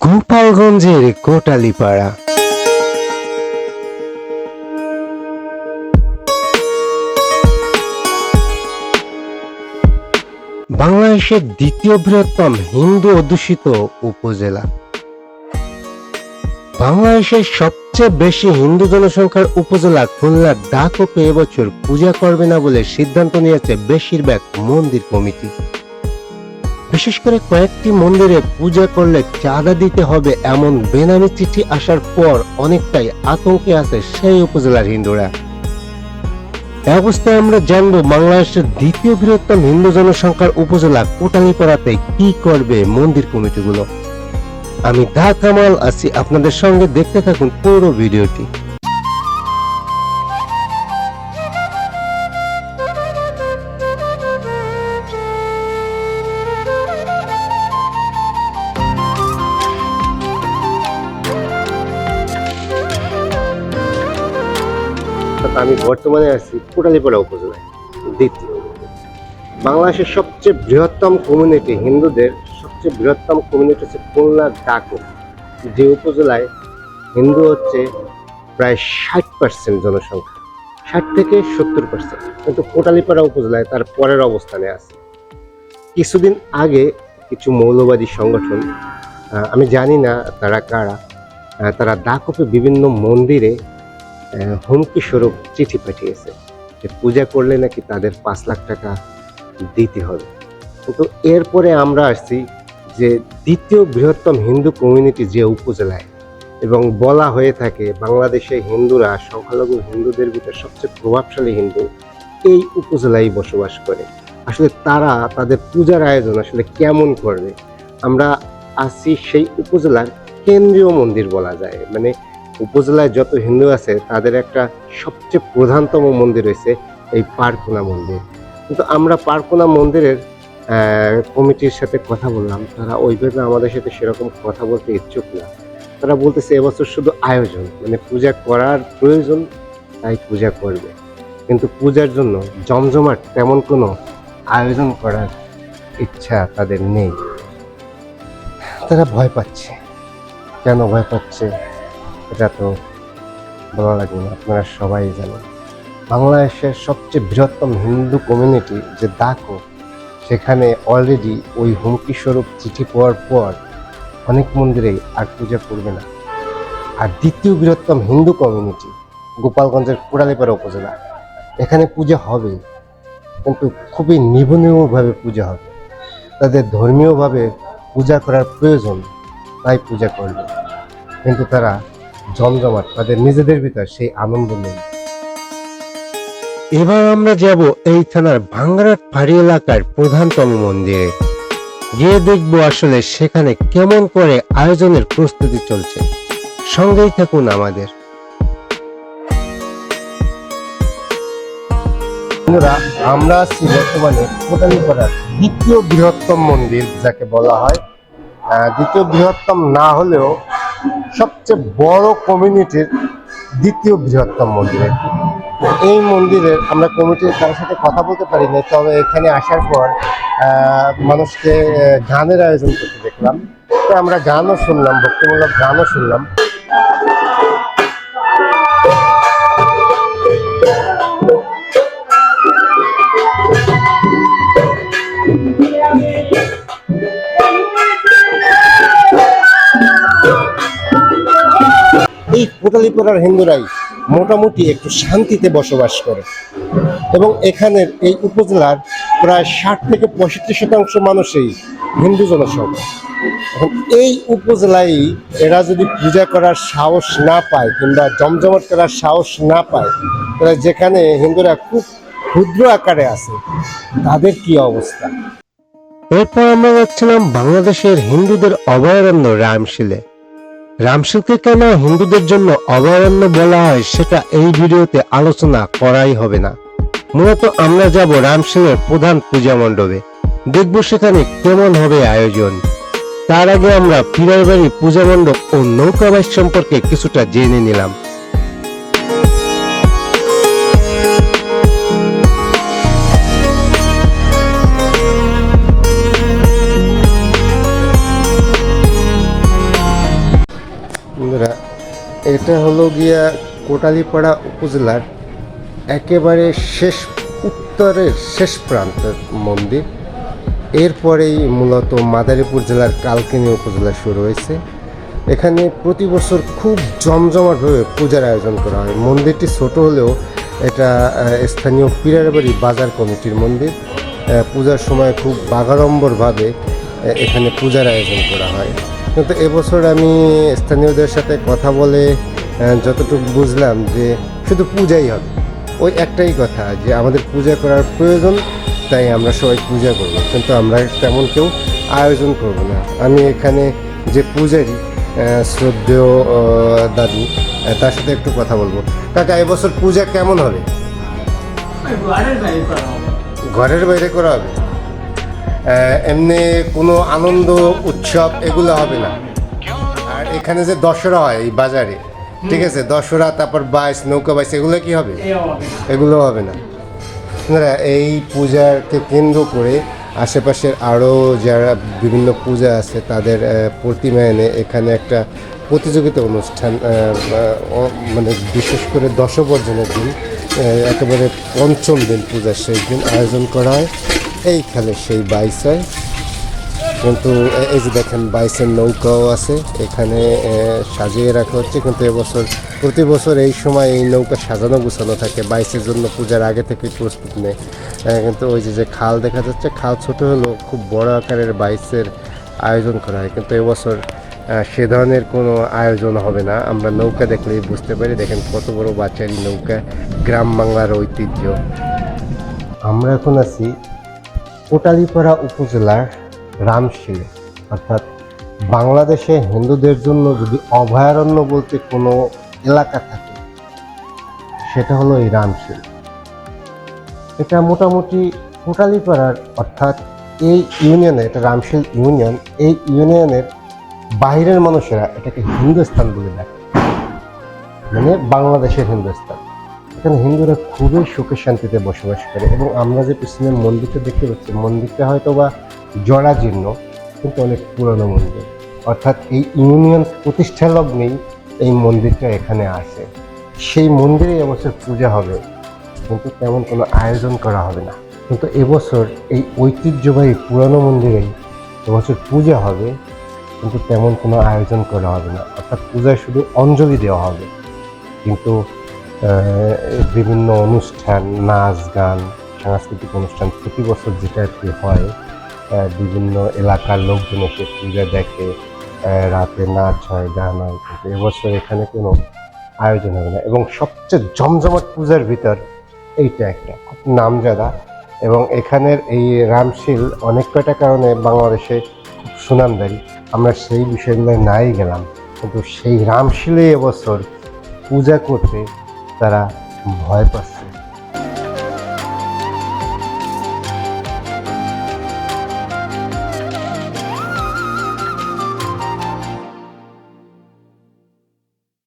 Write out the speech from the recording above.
গোপালগঞ্জের কোটালিপাড়া। বাংলাদেশের দ্বিতীয় বৃহত্তম হিন্দু অধ্যুষিত উপজেলা। বাংলাদেশের সবচেয়ে বেশি হিন্দু জনসংখ্যার উপজেলা খুলনার ডাকোপে এবছর পূজা করবে না বলে সিদ্ধান্ত নিয়েছে বেশিরভাগ মন্দির কমিটি। বিশেষ করে কয়েকটি মন্দিরে পূজা করলে চাঁদা দিতে হবে এমন বেনামি চিঠি আসার পর অনেকটাই আতঙ্কে আছে সেই উপজেলার হিন্দুরা। অবস্থায় আমরা জানব বাংলাদেশের দ্বিতীয় বৃহত্তম হিন্দু জনসংখ্যার উপজেলা কোটালীপাড়াতে কি করবে মন্দির কমিটিগুলো। আমি দা কামাল আছি আপনাদের সঙ্গে। দেখতে থাকুন পুরো ভিডিওটি। আমি বর্তমানে আছি কোটালিপাড়া উপজেলায়, দ্বিতীয়। বাংলাদেশের সবচেয়ে বৃহত্তম কমিউনিটি হিন্দুদের সবচেয়ে বৃহত্তম কমিউনিটি হচ্ছে খুলনা ডাকো। যে উপজেলায় হিন্দু হচ্ছে প্রায় ষাট পার্সেন্ট জনসংখ্যা, ষাট থেকে সত্তর পার্সেন্ট কিন্তু কোটালিপাড়া উপজেলায় তার পরের অবস্থানে আছে। কিছুদিন আগে কিছু মৌলবাদী সংগঠন আমি জানি না তারা কারা তারা ডাকপে বিভিন্ন মন্দিরে হুমকি স্বরূপ চিঠি পাঠিয়েছে যে পূজা করলে নাকি তাদের পাঁচ লাখ টাকা দিতে হবে। কিন্তু এরপরে আমরা আসছি যে দ্বিতীয় বৃহত্তম হিন্দু কমিউনিটি যে উপজেলায়, এবং বলা হয়ে থাকে বাংলাদেশে হিন্দুরা সংখ্যালঘু হিন্দুদের ভিতরে সবচেয়ে প্রভাবশালী হিন্দু এই উপজেলায় বসবাস করে। আসলে তারা তাদের পূজার আয়োজন আসলে কেমন করবে? আমরা আছি সেই উপজেলার কেন্দ্রীয় মন্দির বলা যায়। মানে উপজেলায় যত হিন্দু আছে, তাদের একটা সবচেয়ে প্রধানতম মন্দির হয়েছে এই পারকোনা মন্দির। কিন্তু আমরা পারকোনা মন্দিরের কমিটির সাথে কথা বললাম। তারা ওইভাবে আমাদের সাথে সেরকম কথা বলতে ইচ্ছুক না। তারা বলতেছে এবছর শুধু আয়োজন। মানে পূজা করার প্রয়োজন, তাই পূজা করবে। কিন্তু পূজার জন্য জমজমাট তেমন কোনো আয়োজন করার ইচ্ছা তাদের নেই। তারা ভয় পাচ্ছে। কেন ভয় পাচ্ছে? এটা তো বলা লাগে না, আপনারা সবাই জানেন। বাংলাদেশের সবচেয়ে বৃহত্তম হিন্দু কমিউনিটি যে দাকো সেখানে অলরেডি ওই হুমকি স্বরূপ চিঠি পাওয়ার পর অনেক মন্দিরেই আর পূজা করবে না। আর দ্বিতীয় বৃহত্তম হিন্দু কমিউনিটি গোপালগঞ্জের কোড়ালিপাড়া উপজেলা, এখানে পূজা হবে, কিন্তু খুবই নিবনীয়ভাবে পূজা হবে। তাদের ধর্মীয়ভাবে পূজা করার প্রয়োজন, তাই পূজা করবে। কিন্তু তারা জমজমাট তাদের নিজেদের ভিতর সেই আনন্দ নেই। এবার আমরা যাব এই থানার ভাঙ্গারাট ফাঁড়ি এলাকার প্রধানতম মন্দিরে। গিয়ে দেখব আসলে সেখানে কেমন করে আয়োজনের প্রস্তুতি চলছে। সঙ্গেই থাকুন আমাদের। বন্ধুরা আমরা আছি বর্তমানে কোটালীপাড়ার দ্বিতীয় বৃহত্তম মন্দির যাকে বলা হয় আহ, দ্বিতীয় বৃহত্তম না হলেও সবচেয়ে বড় কমিউনিটির দ্বিতীয় বৃহত্তম মন্দির। এই মন্দিরের আমরা কমিটির কারোর সাথে কথা বলতে পারি না তবে এখানে আসার পর মানুষকে গানের আয়োজন করতে দেখলাম। তো আমরা গানও শুনলাম, ভক্তিমূলক গানও শুনলাম। এই কোটালীপাড়ার হিন্দুরাই মোটামুটি একটু শান্তিতে বসবাস করে। এবং এখানের এই উপজেলার প্রায় ষাট থেকে পঁয়ষট্টি শতাংশ মানুষই হিন্দু জনসংখ্যা। এখন এই উপজেলায় এরা যদি পূজা করার সাহস না পায় কিংবা জমজমাট করার সাহস না পায়, তাহলে যেখানে হিন্দুরা খুব ক্ষুদ্র আকারে আছে, তাদের কি অবস্থা? এরপর আমরা যাচ্ছিলাম বাংলাদেশের হিন্দুদের অভয়ারণ্য রামশিলে। রামশিলকে কেন হিন্দুদের জন্য অভয়ারণ্য বলা হয় সেটা এই ভিডিওতে আলোচনা করাই হবে না। মূলত আমরা যাব রামশিলের প্রধান পূজা মণ্ডপে। দেখব সেখানে কেমন হবে আয়োজন। তার আগে আমরা ফিরার বাড়ি পূজা মণ্ডপ ও নৌকাবাস সম্পর্কে কিছুটা জেনে নিলাম। এটা হলো গিয়া কোটালিপাড়া উপজেলার একেবারে শেষ, উত্তরের শেষ প্রান্তের মন্দির। এরপরেই মূলত মাদারীপুর জেলার কালকিনি উপজেলা শুরু হয়েছে। এখানে প্রতি বছর খুব জমজমাটভাবে পূজার আয়োজন করা হয়। মন্দিরটি ছোট হলেও এটা স্থানীয় পিরারবাড়ি বাজার কমিটির মন্দির। পূজার সময় খুব বাগাড়ম্বরভাবে এখানে পূজার আয়োজন করা হয়। কিন্তু এবছর আমি স্থানীয়দের সাথে কথা বলে যতটুকু বুঝলাম যে শুধু পূজাই হবে। ওই একটাই কথা যে আমাদের পূজা করার প্রয়োজন তাই আমরা সবাই পূজা করব। কিন্তু আমরা তেমন কেউ আয়োজন করব না। আমি এখানে যে পূজারি শ্রদ্ধেয় দাদু তার সাথে একটু কথা বলব। কাকা এবছর পূজা কেমন হবে। ঘরের বাইরে করা হবে? এমনি কোনো আনন্দ উৎসব এগুলো হবে না। আর এখানে যে দশরা হয় এই বাজারে ঠিক আছে? দশরা তারপর বাইশ নৌকা বাইশ এগুলো কি হবে? এগুলো হবে না। আপনারা এই পূজাকে কেন্দ্র করে আশেপাশের আরও যারা বিভিন্ন পূজা আছে তাদের প্রতিমা এনে এখানে একটা প্রতিযোগিতা অনুষ্ঠান মানে বিশেষ করে দশবর্জনের দিন একেবারে পঞ্চম দিন পূজার সেই দিন আয়োজন করা হয়। এই খেলে সেই বাইশ হয় কিন্তু এই যে দেখেন বাইসের নৌকাও আছে। এখানে সাজিয়ে রাখা হচ্ছে। কিন্তু এবছর, প্রতি বছর এই সময় এই নৌকা সাজানো গুছানো থাকে। বাইসের জন্য পূজার আগে থেকে প্রস্তুত নেয় কিন্তু ওই যে যে খাল দেখা যাচ্ছে, খাল ছোট হলেও খুব বড় আকারের বাইসের আয়োজন করা হয়। কিন্তু এবছর সে ধরনের কোনো আয়োজন হবে না। আমরা নৌকা দেখলেই বুঝতে পারি। দেখেন কত বড় বাচ্চারই নৌকা। গ্রাম বাংলার ঐতিহ্য। আমরা এখন আছি কোটালীপাড়া উপজেলার রামশিলে অর্থাৎ বাংলাদেশে হিন্দুদের জন্য যদি অভয়ারণ্য বলতে কোনো এলাকা থাকে, সেটা হলো এই রামশিল এটা মোটামুটি কোটালীপাড়ার, অর্থাৎ এই ইউনিয়নে, এটা রামশিল ইউনিয়ন, এই ইউনিয়নের বাইরের মানুষেরা এটাকে হিন্দুস্তান বলে দেখে। মানে বাংলাদেশের হিন্দুস্তান এখানে হিন্দুরা খুবই সুখে শান্তিতে বসবাস করে এবং আমরা যে পিছনে মন্দিরটা দেখতে পাচ্ছি, মন্দিরটা হয়তো বা জরাজীর্ণ, কিন্তু অনেক পুরনো মন্দির। অর্থাৎ এই ইউনিয়ন প্রতিষ্ঠা লগ্নেই এই মন্দিরটা এখানে আছে সেই মন্দিরে এবছর পূজা হবে, কিন্তু তেমন কোনো আয়োজন করা হবে না। কিন্তু এবছর এই ঐতিহ্যবাহী পুরানো মন্দিরেই এবছর পূজা হবে, কিন্তু তেমন কোনো আয়োজন করা হবে না। অর্থাৎ পূজায় শুধু অঞ্জলি দেওয়া হবে। কিন্তু বিভিন্ন অনুষ্ঠান, নাচ, গান, সাংস্কৃতিক অনুষ্ঠান প্রতি বছর যেটা কি হয় বিভিন্ন এলাকার লোকজন এসে পূজা দেখে রাতে নাচ হয়, গান হয় এবছর এখানে কোনো আয়োজন হবে না। এবং সবচেয়ে জমজমাট পূজার ভিতর এইটা একটা, খুব নামজাদা। এবং এখানের এই রামশিল অনেক কয়টা কারণে বাংলাদেশে খুব সুনামদারি আমরা সেই বিষয়গুলো নাই গেলাম, কিন্তু সেই রামশিলে এবছর পূজা করতে তারা ভয় পাচ্ছে।